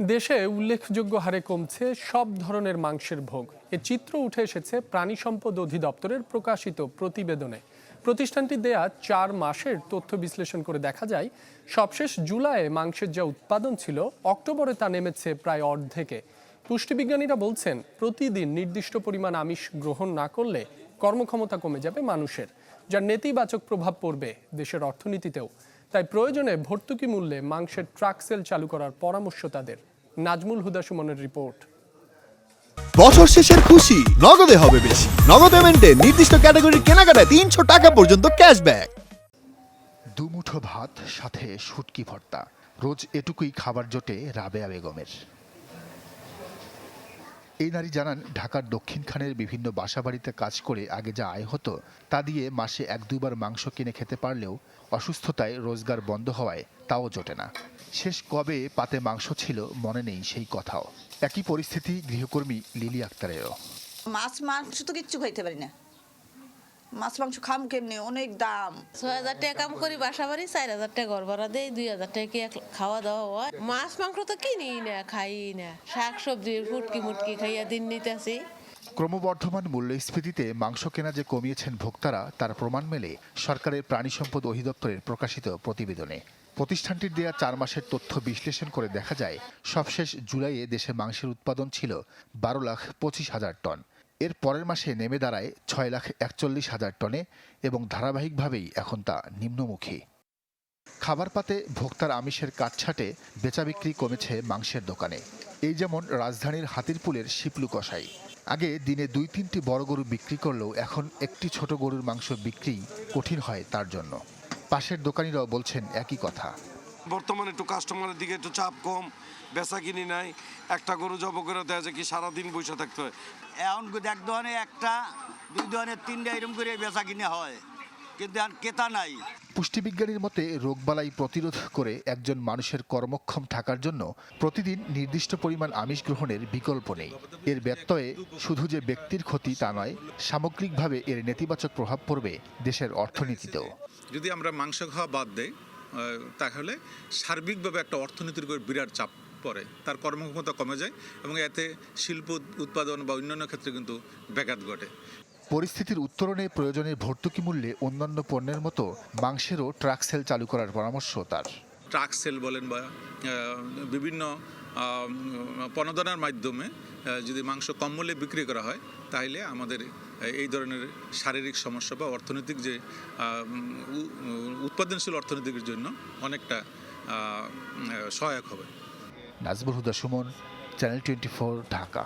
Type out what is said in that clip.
দেশে উল্লেখযোগ্য হারে কমছে সব ধরনের মাংসের ভোগ। এ চিত্র উঠে এসেছে প্রাণী সম্পদ অধিদপ্তরের প্রকাশিত প্রতিবেদনে। প্রতিষ্ঠানটি দেয়া চার মাসের তথ্য বিশ্লেষণ করে দেখা যায়, সবশেষ জুলাইয়ে মাংসের যা উৎপাদন ছিল, অক্টোবরে তা নেমেছে প্রায় অর্ধেকে। পুষ্টিবিজ্ঞানীরা বলছেন, প্রতিদিন নির্দিষ্ট পরিমাণ আমিষ গ্রহণ না করলে কর্মক্ষমতা কমে যাবে মানুষের, যার নেতিবাচক প্রভাব পড়বে দেশের অর্থনীতিতেও। তাই প্রয়োজনে ভর্তুকি মূল্যে মাংসের ট্রাক সেল চালু করার পরামর্শ তাদের। নাজমুল হুদা সুমনের রিপোর্ট। বছর শেষের খুশি নগদে হবে বেশি। নগদ পেমেন্টে নির্দিষ্ট ক্যাটাগরির কেনাকাটায় তিনশো টাকা পর্যন্ত ক্যাশব্যাক। দুমুঠো ভাত সাথে সুটকি ভর্তা। রোজ এটুকুই খাবার জোটে রাবেয়া বেগমের। এই নারী জানান, ঢাকার দক্ষিণখানের বিভিন্ন বাসাবাড়িতে কাজ করে আগে যা আয় হতো, তা দিয়ে মাসে এক দুবার মাংস কিনে খেতে পারলেও অসুস্থতায় রোজগার বন্ধ হওয়ায় তাও জোটে না। শেষ কবে পাতে মাংস ছিল, মনে নেই সেই কথাও। একই পরিস্থিতি গৃহকর্মী লিলি আক্তারেরও। মাছ, মাংস তো কিচ্ছু খাইতে পারি না। মাছ মাংস খাম কেমনি? অনেক দাম। ছয় হাজার টাকা কাম করি বাসা বাড়ি চার হাজার টাকা ঘর ভাড়া দেই দুই হাজার টাকা কি খাওয়া দাওয়া হয়? মাছ মাংস তো কিনি না খাই না। শাক সবজি ফুটকি মুটকি খাইয়া দিন নিতেছি। ক্রমবর্ধমান মূল্যস্ফীতিতে মাংস কেনা যে কমিয়েছেন ভোক্তারা তার প্রমাণ মেলে সরকারের প্রাণী সম্পদ অধিদপ্তরের প্রকাশিত প্রতিবেদনে। প্রতিষ্ঠানটির দেয়া চার মাসের তথ্য বিশ্লেষণ করে দেখা যায় সবশেষ জুলাইয়ে দেশে মাংসের উৎপাদন ছিল বারো লাখ পঁচিশ হাজার টন। এর পরের মাসে নেমে দাঁড়ায় ছয় লাখ একচল্লিশ হাজার টনে এবং ধারাবাহিকভাবেই এখন তা নিম্নমুখী। খাবার পাতে ভোক্তার আমিষের কাটছাটে বেচা বিক্রি কমেছে মাংসের দোকানে। এই যেমন রাজধানীর হাতিরপুলের শিপলু কষাই আগে দিনে দুই তিনটি বড় গরু বিক্রি করলেও এখন একটি ছোট গরুর মাংস বিক্রি কঠিন হয় তার জন্য। পাশের দোকানিরাও বলছেন একই কথা। বর্তমানে একটু কাস্টমারের দিকে একটু চাপ কম বেচা কিনি নাই একটা গরু জব করে দেয় যে কি সারাদিন বসে থাকতে হয়? এখন এক ধরনের একটা দুই ধরনের তিনটা এরকম করে বেচা কিনে হয় কিন্তু এখন ক্রেতা নাই। পুষ্টিবিজ্ঞানীর মতে রোগবালাই প্রতিরোধ করে একজন মানুষের কর্মক্ষম থাকার জন্য প্রতিদিন নির্দিষ্ট পরিমাণ আমিষ গ্রহণের বিকল্প নেই। এর ব্যত্যয়ে শুধু যে ব্যক্তির ক্ষতি তা নয় সামগ্রিকভাবে এর নেতিবাচক প্রভাব পড়বে দেশের অর্থনীতিতেও। যদি আমরা মাংস খাওয়া বাদ দেই আহ, তাহলে সার্বিকভাবে একটা অর্থনীতির উপর বিরাট চাপ পড়ে। তার কর্মক্ষমতা কমে যায় এবং এতে শিল্প উৎপাদন বা অন্যান্য ক্ষেত্রে কিন্তু ব্যাঘাত ঘটে। পরিস্থিতির উত্তরণে প্রয়োজনে ভর্তুকি মূল্যে অন্যান্য পণ্যের মতো মাংসেরও ট্রাক সেল চালু করার পরামর্শ তার। ট্রাক সেল বলেন বা বিভিন্ন আহ, পণদানার মাধ্যমে যদি মাংস কম মূল্যে বিক্রি করা হয় তাহলে আমাদের এই ধরনের শারীরিক সমস্যা বা অর্থনৈতিক যে উৎপাদনশীল অর্থনীতির জন্য অনেকটা সহায়ক হবে। Nazbul Huda Suman channel twenty Dhaka.